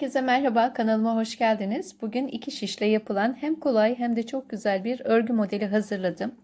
Herkese merhaba, kanalıma hoş geldiniz. Bugün iki şişle yapılan hem kolay hem de çok güzel bir örgü modeli hazırladım.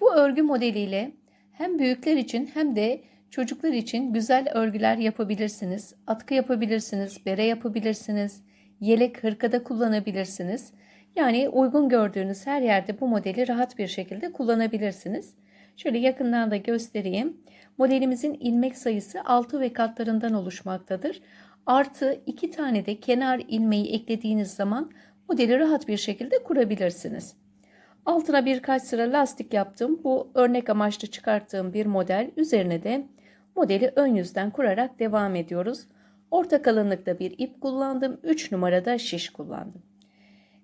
Bu örgü modeliyle hem büyükler için hem de çocuklar için güzel örgüler yapabilirsiniz. Atkı yapabilirsiniz, bere yapabilirsiniz, yelek hırkada kullanabilirsiniz. Yani uygun gördüğünüz her yerde bu modeli rahat bir şekilde kullanabilirsiniz. Şöyle yakından da göstereyim. Modelimizin ilmek sayısı 6 ve katlarından oluşmaktadır. Artı 2 tane de kenar ilmeği eklediğiniz zaman modeli rahat bir şekilde kurabilirsiniz. Altına birkaç sıra lastik yaptım. Bu örnek amaçlı çıkarttığım bir model. Üzerine de modeli ön yüzden kurarak devam ediyoruz. Orta kalınlıkta bir ip kullandım. 3 numarada şiş kullandım.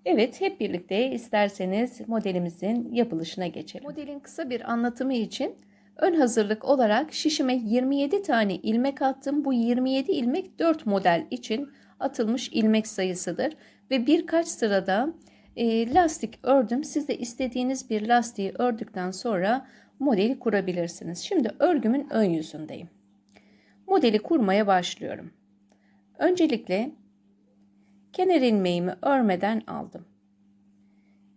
Evet hep birlikte isterseniz modelimizin yapılışına geçelim. Modelin kısa bir anlatımı için ön hazırlık olarak şişime 27 tane ilmek attım. Bu 27 ilmek 4 model için atılmış ilmek sayısıdır. Ve birkaç sırada e, lastik ördüm. Siz de istediğiniz bir lastiği ördükten sonra modeli kurabilirsiniz. Şimdi örgümün ön yüzündeyim. Modeli kurmaya başlıyorum. Öncelikle kenar ilmeğimi örmeden aldım.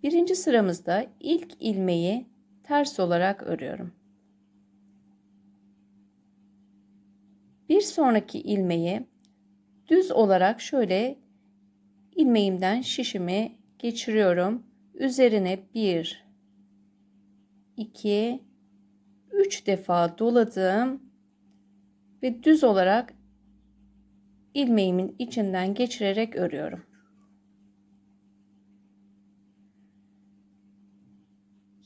Birinci sıramızda ilk ilmeği ters olarak örüyorum. Bir sonraki ilmeği düz olarak şöyle ilmeğimden şişimi geçiriyorum. Üzerine 1 2 3 defa doladım ve düz olarak ilmeğimin içinden geçirerek örüyorum.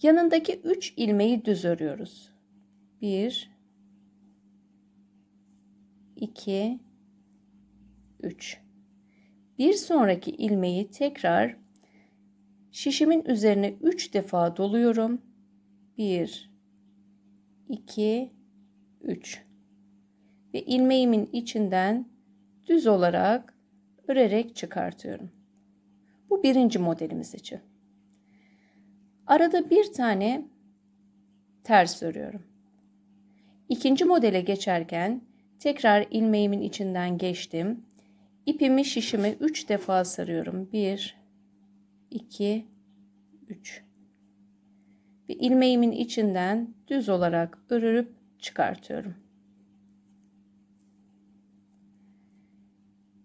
Yanındaki 3 ilmeği düz örüyoruz. 1 2 3 Bir sonraki ilmeği tekrar şişimin üzerine 3 defa doluyorum. 1 2 3 ve ilmeğimin içinden düz olarak örerek çıkartıyorum. Bu birinci modelimiz için. Arada bir tane ters örüyorum. İkinci modele geçerken tekrar ilmeğimin içinden geçtim. İpimi şişime 3 defa sarıyorum. 1 2 3 ve ilmeğimin içinden düz olarak örüp çıkartıyorum.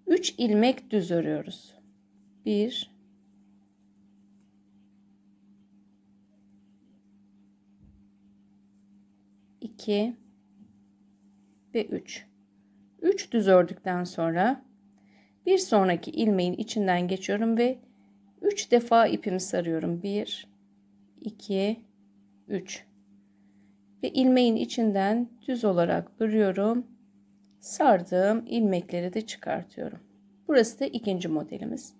3 ilmek düz örüyoruz. 1 2 ve 3. 3 düz ördükten sonra bir sonraki ilmeğin içinden geçiyorum ve 3 defa ipimi sarıyorum. 1 2 3 ve ilmeğin içinden düz olarak örüyorum. Sardığım ilmekleri de çıkartıyorum. Burası da ikinci modelimiz.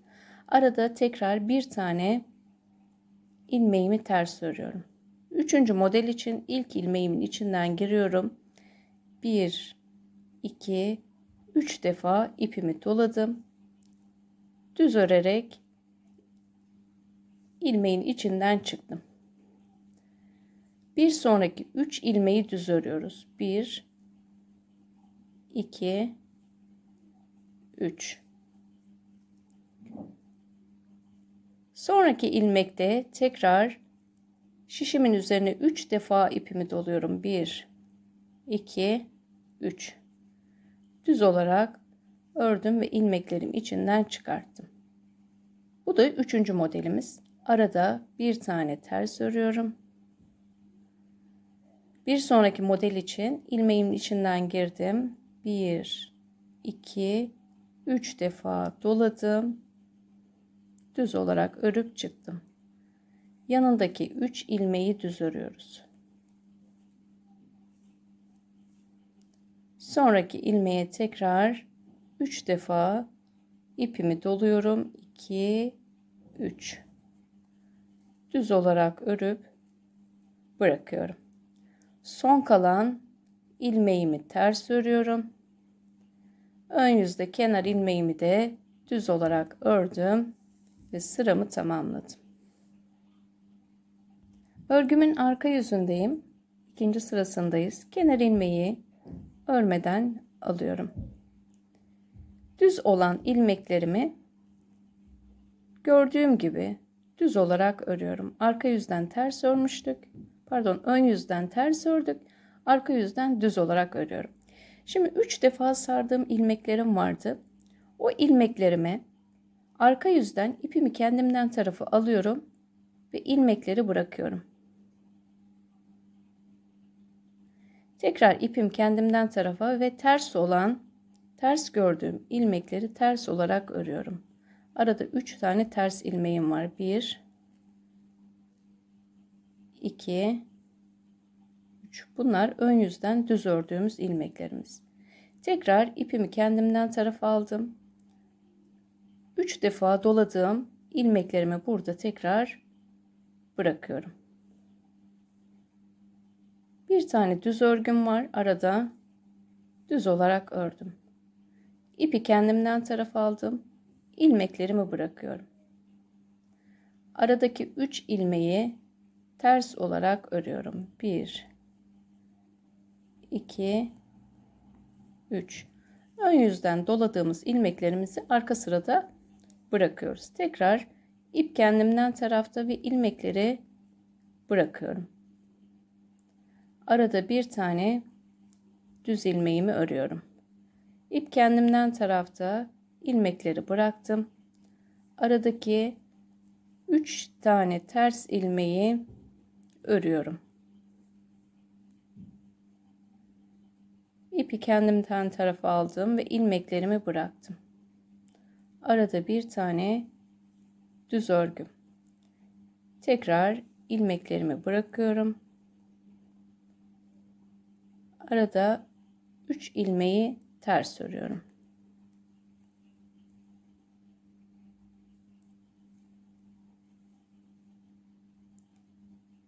Arada tekrar bir tane ilmeğimi ters örüyorum. Üçüncü model için ilk ilmeğimin içinden giriyorum. 1 2 3 defa ipimi doladım. Düz örerek ilmeğin içinden çıktım. Bir sonraki 3 ilmeği düz örüyoruz. 1 2 3 Sonraki ilmekte tekrar şişimin üzerine 3 defa ipimi doluyorum. 1 2 3 Düz olarak ördüm ve ilmeklerim içinden çıkarttım. Bu da üçüncü modelimiz. Arada bir tane ters örüyorum. Bir sonraki model için ilmeğimin içinden girdim. 1 2 3 defa doladım. Düz olarak örüp çıktım. Yanındaki 3 ilmeği düz örüyoruz. Sonraki ilmeğe tekrar 3 defa ipimi doluyorum. 2 3 Düz olarak örüp bırakıyorum. Son kalan ilmeğimi ters örüyorum. Ön yüzde kenar ilmeğimi de düz olarak ördüm ve sıramı tamamladım. Örgümün arka yüzündeyim. İkinci sırasındayız. Kenar ilmeği örmeden alıyorum. düz olan ilmeklerimi gördüğüm gibi düz olarak örüyorum. Arka yüzden ters örmüştük. Pardon, ön yüzden ters ördük. Arka yüzden düz olarak örüyorum. Şimdi 3 defa sardığım ilmeklerim vardı. O ilmeklerime arka yüzden ipimi kendimden tarafı alıyorum ve ilmekleri bırakıyorum. Tekrar ipim kendimden tarafa ve ters olan, ters gördüğüm ilmekleri ters olarak örüyorum. Arada 3 tane ters ilmeğim var. 1 2 3 Bunlar ön yüzden düz ördüğümüz ilmeklerimiz. Tekrar ipimi kendimden tarafa aldım. 3 defa doladığım ilmeklerimi burada tekrar bırakıyorum. Bir tane düz örgüm var. Arada düz olarak ördüm. İpi kendimden tarafa aldım. ilmeklerimi bırakıyorum. Aradaki 3 ilmeği ters olarak örüyorum. 1 2 3 Ön yüzden doladığımız ilmeklerimizi arka sırada bırakıyoruz. Tekrar ip kendimden tarafta ve ilmekleri bırakıyorum. Arada bir tane düz ilmeğimi örüyorum. İp kendimden tarafta ilmekleri bıraktım. Aradaki 3 tane ters ilmeği örüyorum. İpi kendimden tarafa aldım ve ilmeklerimi bıraktım. Arada bir tane düz örgüm. Tekrar ilmeklerimi bırakıyorum. Arada 3 ilmeği ters örüyorum.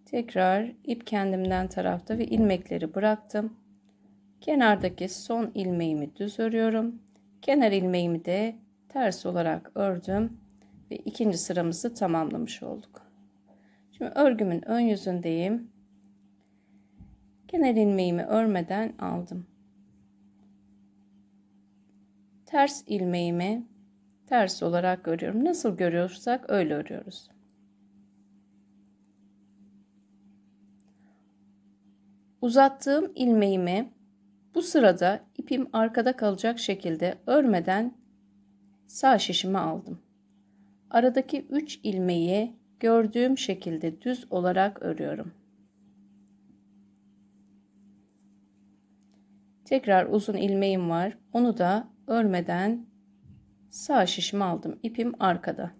Tekrar ip kendimden tarafta ve ilmekleri bıraktım. Kenardaki son ilmeğimi düz örüyorum. Kenar ilmeğimi de ters olarak ördüm ve ikinci sıramızı tamamlamış olduk. Şimdi örgümün ön yüzündeyim. Kenar ilmeğimi örmeden aldım. Ters ilmeğimi ters olarak örüyorum. Nasıl görüyorsak öyle örüyoruz. Uzattığım ilmeğimi bu sırada ipim arkada kalacak şekilde örmeden sağ şişimi aldım. Aradaki 3 ilmeği gördüğüm şekilde düz olarak örüyorum. Tekrar uzun ilmeğim var. Onu da örmeden sağ şişimi aldım. İpim arkada.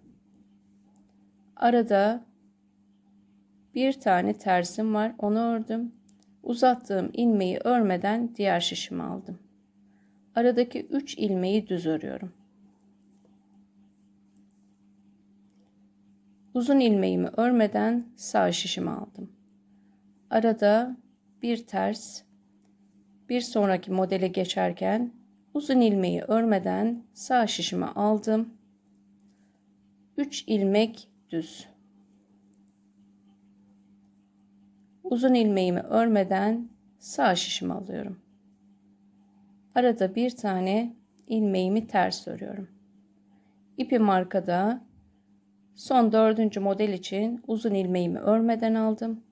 Arada bir tane tersim var. Onu ördüm. Uzattığım ilmeği örmeden diğer şişimi aldım. Aradaki 3 ilmeği düz örüyorum. Uzun ilmeğimi örmeden sağ şişimi aldım. Arada bir ters, bir sonraki modele geçerken uzun ilmeği örmeden sağ şişimi aldım. 3 ilmek düz. Uzun ilmeğimi örmeden sağ şişimi alıyorum. Arada bir tane ilmeğimi ters örüyorum. İpim arkada. Son dördüncü model için uzun ilmeğimi örmeden aldım.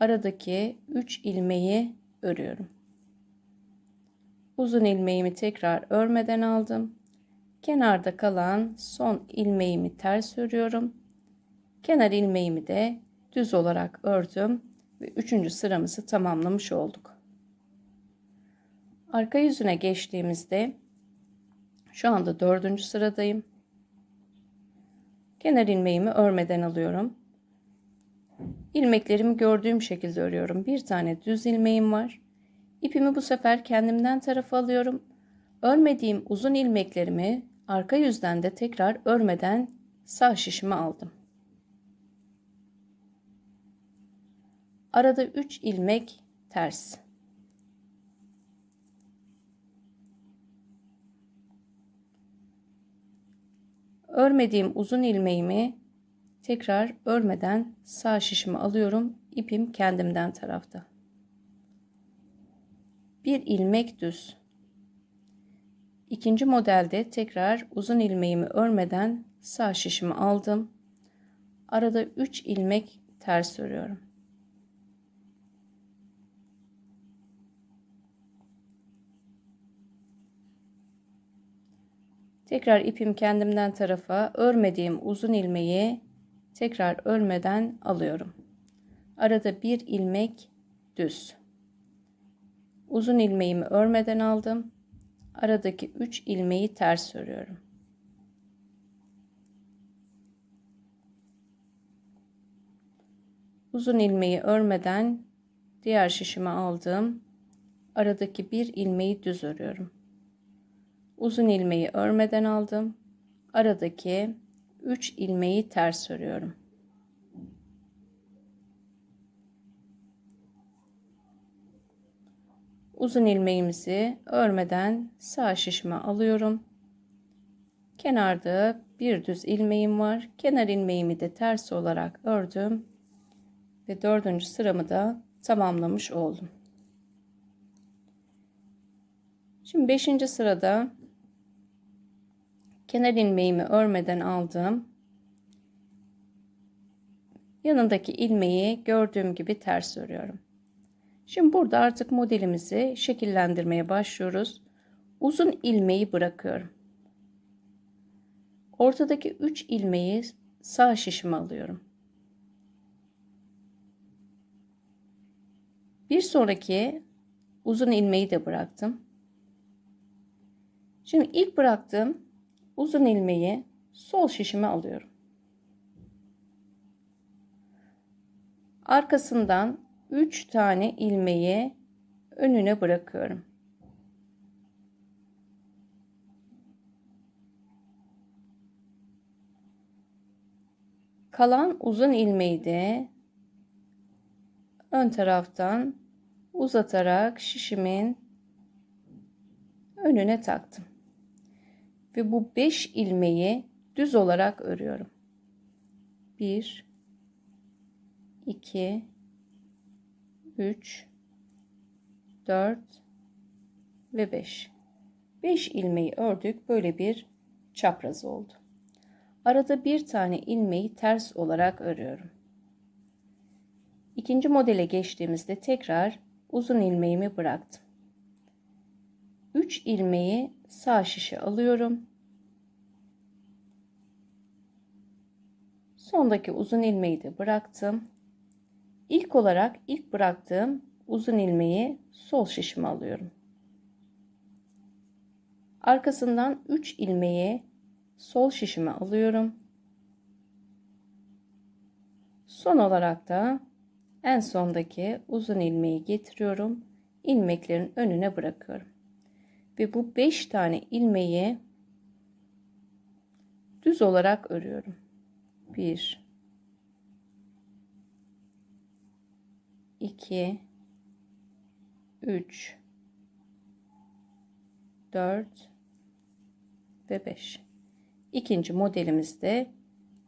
Aradaki 3 ilmeği örüyorum. Uzun ilmeğimi tekrar örmeden aldım. Kenarda kalan son ilmeğimi ters örüyorum. Kenar ilmeğimi de düz olarak ördüm ve üçüncü sıramızı tamamlamış olduk. Arka yüzüne geçtiğimizde şu anda dördüncü sıradayım. Kenar ilmeğimi örmeden alıyorum. İlmeklerimi gördüğüm şekilde örüyorum. Bir tane düz ilmeğim var. İpimi bu sefer kendimden tarafa alıyorum. Örmediğim uzun ilmeklerimi arka yüzden de tekrar örmeden sağ şişime aldım. Arada 3 ilmek ters. Örmediğim uzun ilmeğimi tekrar örmeden sağ şişimi alıyorum. İpim kendimden tarafta. 1 ilmek düz. İkinci modelde tekrar uzun ilmeğimi örmeden sağ şişimi aldım. Arada 3 ilmek ters örüyorum. Tekrar ipim kendimden tarafa örmediğim uzun ilmeği tekrar örmeden alıyorum. Arada bir ilmek düz. Uzun ilmeğimi örmeden aldım. Aradaki 3 ilmeği ters örüyorum. Uzun ilmeği örmeden diğer şişime aldım. Aradaki bir ilmeği düz örüyorum. Uzun ilmeği örmeden aldım. Aradaki 3 ilmeği ters örüyorum. Uzun ilmeğimizi örmeden sağ şişime alıyorum. Kenarda bir düz ilmeğim var. Kenar ilmeğimi de ters olarak ördüm. Ve dördüncü sıramı da tamamlamış oldum. Şimdi beşinci sırada kenar ilmeğimi örmeden aldım. Yanındaki ilmeği gördüğüm gibi ters örüyorum. Şimdi burada artık modelimizi şekillendirmeye başlıyoruz. Uzun ilmeği bırakıyorum. Ortadaki 3 ilmeği sağ şişime alıyorum. Bir sonraki uzun ilmeği de bıraktım. Şimdi ilk bıraktığım uzun ilmeği sol şişime alıyorum. Arkasından 3 tane ilmeği önüne bırakıyorum. Kalan uzun ilmeği de ön taraftan uzatarak şişimin önüne taktım. Ve bu 5 ilmeği düz olarak örüyorum. 1 2 3 4 ve 5. 5 ilmeği ördük. Böyle bir çapraz oldu. Arada bir tane ilmeği ters olarak örüyorum. İkinci modele geçtiğimizde tekrar uzun ilmeğimi bıraktım. 3 ilmeği sağ şişe alıyorum. Sondaki uzun ilmeği de bıraktım. İlk olarak ilk bıraktığım uzun ilmeği sol şişime alıyorum. Arkasından 3 ilmeği sol şişime alıyorum. Son olarak da en sondaki uzun ilmeği getiriyorum. ilmeklerin önüne bırakıyorum. Ve bu 5 tane ilmeği düz olarak örüyorum. 1 2 3 4 ve 5. İkinci modelimizde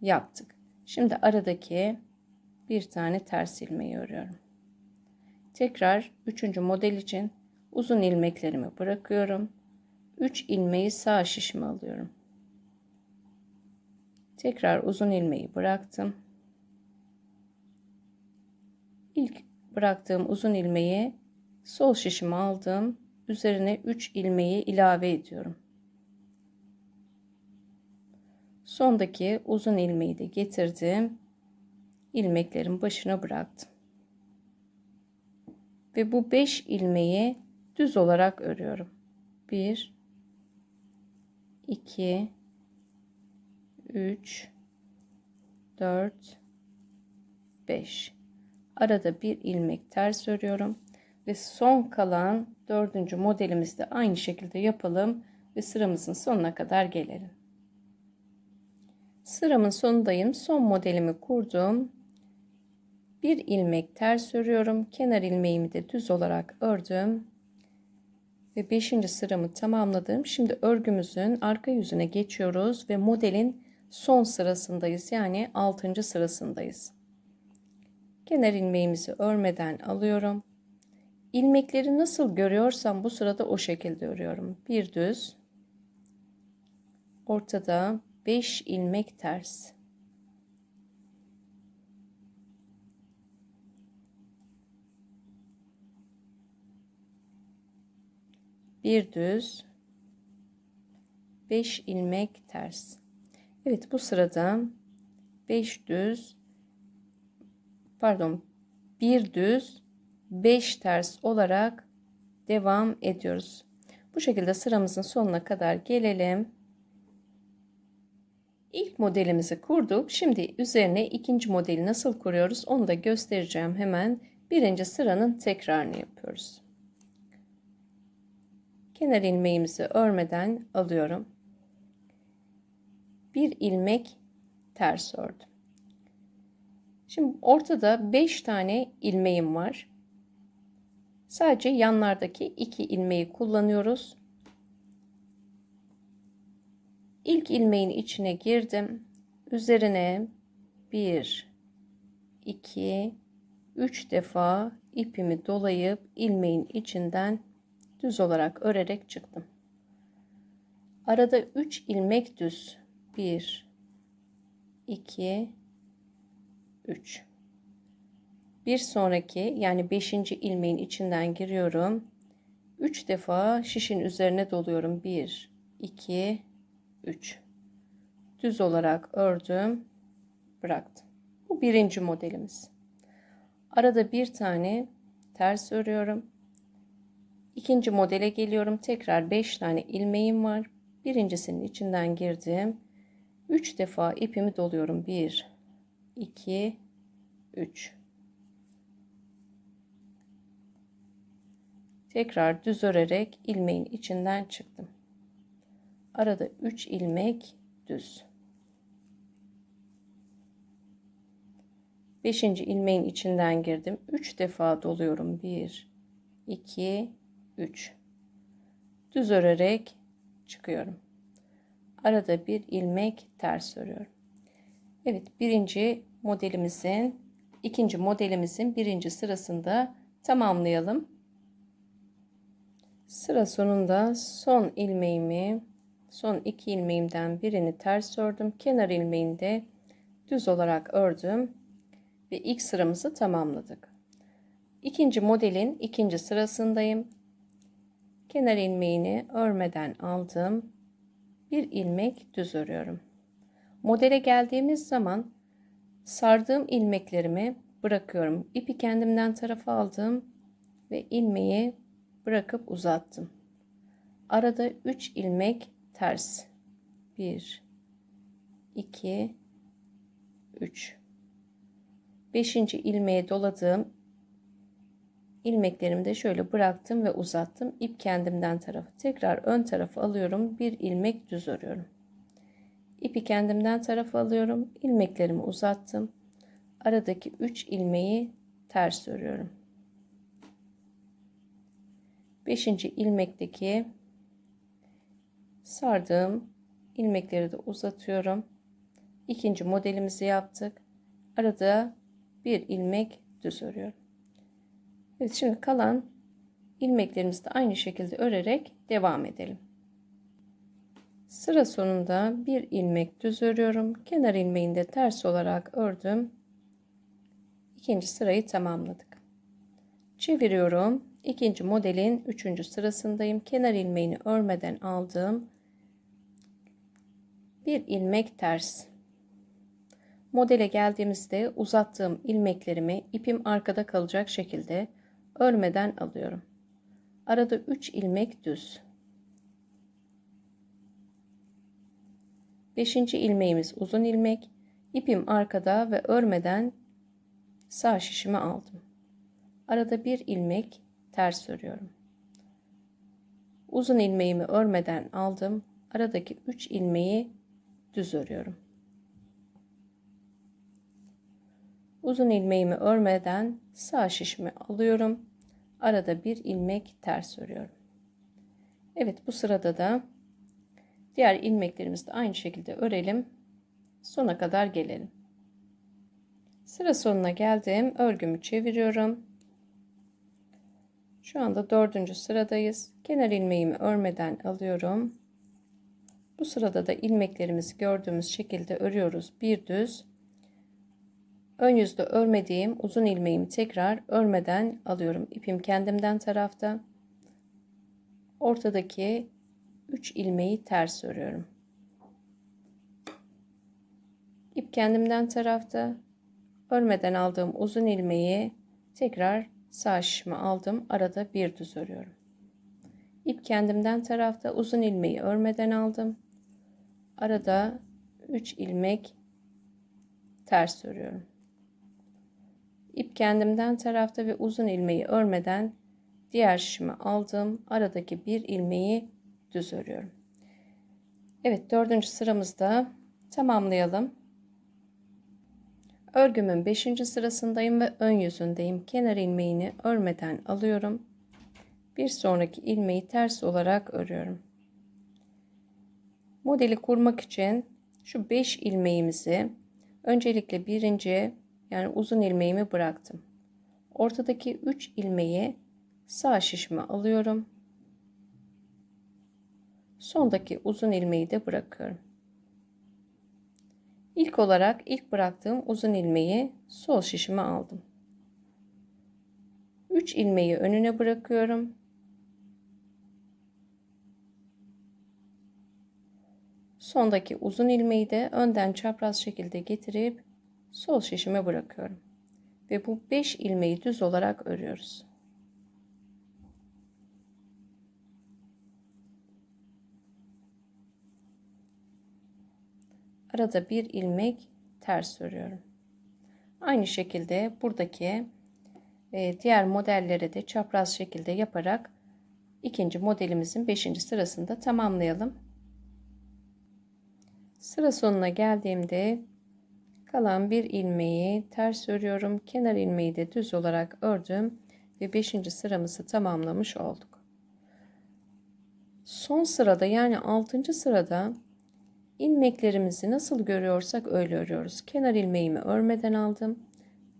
yaptık. Şimdi aradaki bir tane ters ilmeği örüyorum. Tekrar üçüncü model için uzun ilmeklerimi bırakıyorum. 3 ilmeği sağ şişime alıyorum. Tekrar uzun ilmeği bıraktım. İlk bıraktığım uzun ilmeği sol şişime aldım. Üzerine 3 ilmeği ilave ediyorum. Sondaki uzun ilmeği de getirdim. ilmeklerin başına bıraktım. Ve bu 5 ilmeği düz olarak örüyorum. 1 2 3 4 5 Arada bir ilmek ters örüyorum ve son kalan dördüncü modelimizi de aynı şekilde yapalım ve sıramızın sonuna kadar gelelim. Sıramın sonundayım. Son modelimi kurdum. Bir ilmek ters örüyorum. Kenar ilmeğimi de düz olarak ördüm. Ve 5. sıramı tamamladım. Şimdi örgümüzün arka yüzüne geçiyoruz ve modelin son sırasındayız. Yani 6. sırasındayız. Kenar ilmeğimizi örmeden alıyorum. İlmekleri nasıl görüyorsam bu sırada o şekilde örüyorum. Bir düz, ortada 5 ilmek ters. Bir düz 5 ilmek ters. Evet bu sırada 5 düz pardon bir düz 5 ters olarak devam ediyoruz. Bu şekilde sıramızın sonuna kadar gelelim. İlk modelimizi kurduk. Şimdi üzerine ikinci modeli nasıl kuruyoruz onu da göstereceğim hemen. Birinci sıranın tekrarını yapıyoruz. Kenar ilmeğimizi örmeden alıyorum. Bir ilmek ters ördüm. Şimdi ortada 5 tane ilmeğim var. Sadece yanlardaki iki ilmeği kullanıyoruz. İlk ilmeğin içine girdim. Üzerine 1 2 3 defa ipimi dolayıp ilmeğin içinden düz olarak örerek çıktım. Arada 3 ilmek düz. 1 2 3 bir sonraki yani 5. ilmeğin içinden giriyorum. 3 defa şişin üzerine doluyorum. 1 2 3 düz olarak ördüm bıraktım. Bu birinci modelimiz. Arada bir tane ters örüyorum. İkinci modele geliyorum. Tekrar 5 tane ilmeğim var. Birincisinin içinden girdim. 3 defa ipimi doluyorum. 1 2 3 Tekrar düz örerek ilmeğin içinden çıktım. Arada 3 ilmek düz. 5. ilmeğin içinden girdim. 3 defa doluyorum. 1 2 3 Düz örerek çıkıyorum. Arada bir ilmek ters örüyorum. Evet, birinci modelimizin ikinci modelimizin birinci sırasında tamamlayalım. Sıra sonunda son ilmeğimi son iki ilmeğimden birini ters ördüm. Kenar ilmeğini de düz olarak ördüm ve ilk sıramızı tamamladık. İkinci modelin ikinci sırasındayım. Kenar ilmeğini örmeden aldım. Bir ilmek düz örüyorum. Modele geldiğimiz zaman sardığım ilmeklerimi bırakıyorum. İpi kendimden tarafa aldım ve ilmeği bırakıp uzattım. Arada 3 ilmek ters. 1 2 3 5. ilmeğe doladığım ilmeklerimi de şöyle bıraktım ve uzattım. İp kendimden tarafı. Tekrar ön tarafı alıyorum. Bir ilmek düz örüyorum. İpi kendimden tarafa alıyorum. ilmeklerimi uzattım. Aradaki 3 ilmeği ters örüyorum. 5. ilmekteki sardığım ilmekleri de uzatıyorum. İkinci modelimizi yaptık. Arada bir ilmek düz örüyorum. Evet şimdi kalan ilmeklerimizi de aynı şekilde örerek devam edelim. Sıra sonunda bir ilmek düz örüyorum. Kenar ilmeğini de ters olarak ördüm. İkinci sırayı tamamladık. Çeviriyorum. İkinci modelin üçüncü sırasındayım. Kenar ilmeğini örmeden aldım. Bir ilmek ters. Modele geldiğimizde uzattığım ilmeklerimi ipim arkada kalacak şekilde örmeden alıyorum. Arada 3 ilmek düz. 5. ilmeğimiz uzun ilmek. İpim arkada ve örmeden sağ şişimi aldım. Arada bir ilmek ters örüyorum. Uzun ilmeğimi örmeden aldım. Aradaki 3 ilmeği düz örüyorum. Uzun ilmeğimi örmeden sağ şişimi alıyorum. Arada bir ilmek ters örüyorum. Evet bu sırada da diğer ilmeklerimizi de aynı şekilde örelim. Sona kadar gelelim. Sıra sonuna geldim. Örgümü çeviriyorum. Şu anda dördüncü sıradayız. Kenar ilmeğimi örmeden alıyorum. Bu sırada da ilmeklerimizi gördüğümüz şekilde örüyoruz. Bir düz. Ön yüzde örmediğim uzun ilmeğimi tekrar örmeden alıyorum. İpim kendimden tarafta. Ortadaki 3 ilmeği ters örüyorum. İp kendimden tarafta. Örmeden aldığım uzun ilmeği tekrar sağ şişime aldım. Arada bir düz örüyorum. İp kendimden tarafta uzun ilmeği örmeden aldım. Arada 3 ilmek ters örüyorum. İp kendimden tarafta ve uzun ilmeği örmeden diğer şişime aldım. Aradaki bir ilmeği düz örüyorum. Evet dördüncü sıramızda tamamlayalım. Örgümün 5. sırasındayım ve ön yüzündeyim. Kenar ilmeğini örmeden alıyorum. Bir sonraki ilmeği ters olarak örüyorum. Modeli kurmak için şu 5 ilmeğimizi öncelikle birinci yani uzun ilmeğimi bıraktım. Ortadaki 3 ilmeği sağ şişime alıyorum. Sondaki uzun ilmeği de bırakıyorum. İlk olarak ilk bıraktığım uzun ilmeği sol şişime aldım. 3 ilmeği önüne bırakıyorum. Sondaki uzun ilmeği de önden çapraz şekilde getirip sol şişime bırakıyorum. Ve bu 5 ilmeği düz olarak örüyoruz. Arada bir ilmek ters örüyorum. Aynı şekilde buradaki e, diğer modelleri de çapraz şekilde yaparak ikinci modelimizin 5. sırasında tamamlayalım. Sıra sonuna geldiğimde kalan bir ilmeği ters örüyorum. Kenar ilmeği de düz olarak ördüm ve 5. sıramızı tamamlamış olduk. Son sırada yani 6. sırada ilmeklerimizi nasıl görüyorsak öyle örüyoruz. Kenar ilmeğimi örmeden aldım.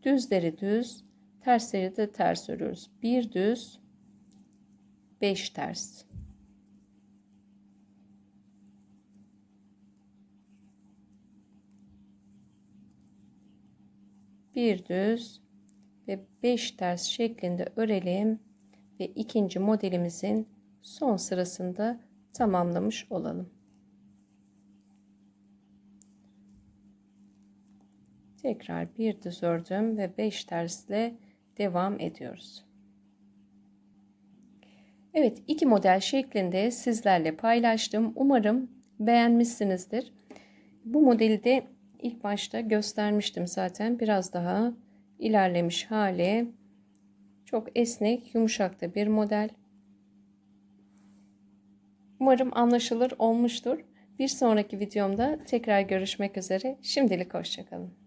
Düzleri düz, tersleri de ters örüyoruz. Bir düz, beş ters. Bir düz ve beş ters şeklinde örelim ve ikinci modelimizin son sırasında tamamlamış olalım. Tekrar bir düz ördüm ve 5 tersle devam ediyoruz. Evet iki model şeklinde sizlerle paylaştım. Umarım beğenmişsinizdir. Bu modeli de ilk başta göstermiştim zaten. Biraz daha ilerlemiş hali. Çok esnek, yumuşak da bir model. Umarım anlaşılır olmuştur. Bir sonraki videomda tekrar görüşmek üzere. Şimdilik hoşçakalın.